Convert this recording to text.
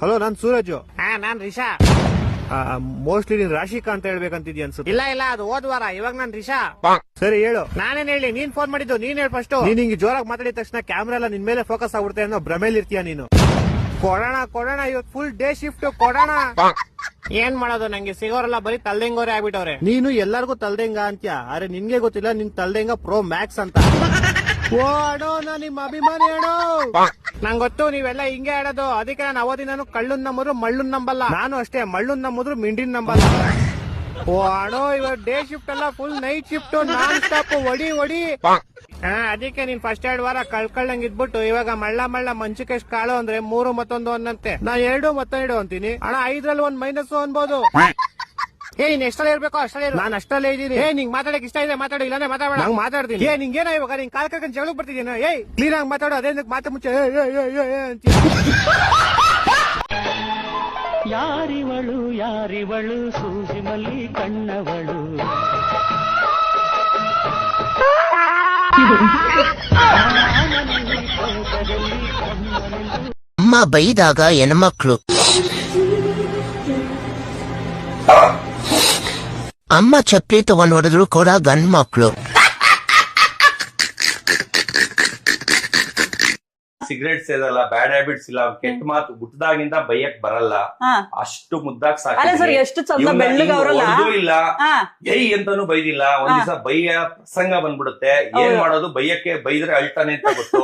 Hello ನಾನ್ ಸೂರಜ್. ಹಾ ನಾನ್ Risha. Mostly ನೀನ್ ರಾಶಿಕಾ ಅಂತ ಹೇಳ್ಬೇಕಂತಿದ್ಯ ಅನ್ಸುತ್ತೆ. ಇಲ್ಲ ಇಲ್ಲ ಅದು ಹೋದ್ವಾರ ಇವಾಗ ನಾನ್ ರಿಷಾ. ಸರಿ ಹೇಳು. ನಾನೇನ್ ಹೇಳಿ ನೀನ್ ಫೋನ್ ಮಾಡಿದ್ದು ನೀನ್ ಹೇಳಿ ಫಸ್ಟ್ ನೀನ್ ಹಿಂಗೆ ಜೋರಾಗಿ ಮಾತಾಡಿದ ತಕ್ಷಣ ಕ್ಯಾಮ್ರಾ ಎಲ್ಲ ನಿನ್ ಮೇಲೆ ಫೋಕಸ್ ಆಗ್ಬಿಡುತ್ತೆ ಅನ್ನೋ ಭ್ರಮೇಲಿ ಇರ್ತೀಯ ನೀನು? ಕೊಡೋಣ ಕೊಡೋಣ ಇವತ್ತು ಫುಲ್ ಡೇ ಶಿಫ್ಟ್ ಕೊಡೋಣ. ಏನ್ ಮಾಡೋದು ನಂಗೆ? ಸಿಗೋರೆಲ್ಲ ಬರೀ ತಲ್ದೆಂಗೋರೆ ಆಗ್ಬಿಟ್ಟವ್ರೆ. ನೀನು ಎಲ್ಲಾರ್ಗು ತಲ್ದೆಂಗ ಅಂತ್ಯ? ಅರೆ ನಿನ್ಗೆ ಗೊತ್ತಿಲ್ಲ ನಿನ್ ತಲ್ದೆಂಗ ಪ್ರೋ ಮ್ಯಾಕ್ಸ್ ಅಂತ. ಓ ಅಡೋ ನಾ ನಿಮ್ಮ ಅಭಿಮಾನಿ ನಂಗ್ ಗೊತ್ತು ನೀವೆಲ್ಲ ಹಿಂಗೆ ಆಡೋದು. ಅದಕ್ಕೆ ನಾನು ಅವಧಿನೂ ಕಳ್ಳನ್ ನಂಬರು ಮಳ್ಳನ್ ನಂಬಲ್ಲ. ನಾನು ಅಷ್ಟೇ ಮಳ್ಳನ್ ನಂಬುದ್ರು ಮಿಂಡಿನ್ ನಂಬಲ್ಲ. ಓ ಅಣೋ ಇವಾಗ ಡೇ ಶಿಫ್ಟ್ ಅಲ್ಲ full night shift non stop ಒಡಿ. ಒಡಿ ಹಾ ಅದಕ್ಕೆ ನೀನ್ ಫಸ್ಟ್ ಎರಡ್ ವಾರ ಕಳ್ಕೊಳ್ಳಂಗ್ ಇದ್ಬಿಟ್ಟು ಇವಾಗ ಮಳ್ಳ ಮಳ್ಳ ಮಂಚಕ್ಕೆ ಕಾಳು ಅಂದ್ರೆ ಮೂರು ಮತ್ತೊಂದು ಅನ್ನಂತೆ. ನಾ ಎರಡು ಮತ್ತೊಂದು ಅಂತೀನಿ. ಅಣ್ಣ ಐದ್ರಲ್ಲಿ ಒಂದ್ ಮೈನಸ್ ಅನ್ಬೋದು ಏ ನೀನ್ ಎಷ್ಟಲ್ಲಿ ಇರ್ಬೇಕು ಅಷ್ಟೇ ಇರು. ನಾನು ಅಷ್ಟಲ್ಲೇ ಇದ್ದೀನಿ. ಏ ನಿಂಗೆ ಮಾತಾಡಕ್ ಇಷ್ಟ ಇದೆ ಮಾತಾಡು ಇಲ್ಲಾಂದ್ರೆ ಮಾತಾಡ ನಂಗ್ ಮಾತಾಡ್ತೀನಿ. ಏ ನಿಂಗೇನ ಇವಾಗ? ನಿಂಗೆ ಕಾಲ್ ಕರ್ಕೊಂಡ್ ಜಗಳಕ್ಕೆ ಬರ್ತಿದ್ದೀನ ಏಯ್ ಕ್ಲೀನ್ ಆಗಿ ಮಾತಾಡು ಅದೇ ಮಾತು ಮುಂಚೆ ಏ, ಏ, ಏ, ಏ, ಏ ಯಾರಿವಳು ಯಾರಿವಳು ಸೂಜಿ ಮಲ್ಲಿ ಕಣ್ಣವಳು? ಅಮ್ಮ ಬೈದಾಗ ಹೆಣ್ಮಕ್ಳು. ಅಮ್ಮ ಚಪ್ಪಲಿ ತಗೊಂಡು ಹೊಡೆದ್ರು ಕೂಡ ಗಂಡ್ ಮಕ್ಳು ಸಿಗರೇಟ್ ಸೇದಲ್ಲ ಬ್ಯಾಡ್ ಹ್ಯಾಬಿಟ್ಸ್ ಇಲ್ಲ ಕೆಟ್ಟ ಮಾತು ಹುಟ್ಟದಾಗಿಂದ ಬೈಯಕ್ ಬರಲ್ಲ. ಹಾ. ಅಷ್ಟು ಮುದ್ದಾಗ್ ಅಲ್ಲ ಸರ್, ಎಷ್ಟು ಚಂದ ಬೆಳ್ಳಗ್ ಅವ್ರಲ್ಲ? ಇಲ್ಲ. ಹಾ. ಏಯ್ ಅಂತಾನು ಬೈದಿಲ್ಲ. ಒಂದ್ ದಿವಸ ಬೈಯ ಪ್ರಸಂಗ ಬಂದ್ಬಿಡುತ್ತೆ. ಏನ್. ಮಾಡೋದು? ಬೈಯಕ್ಕೆ ಬೈದ್ರೆ ಅಳ್ತಾನೆ ಅಂತ ಗೊತ್ತು.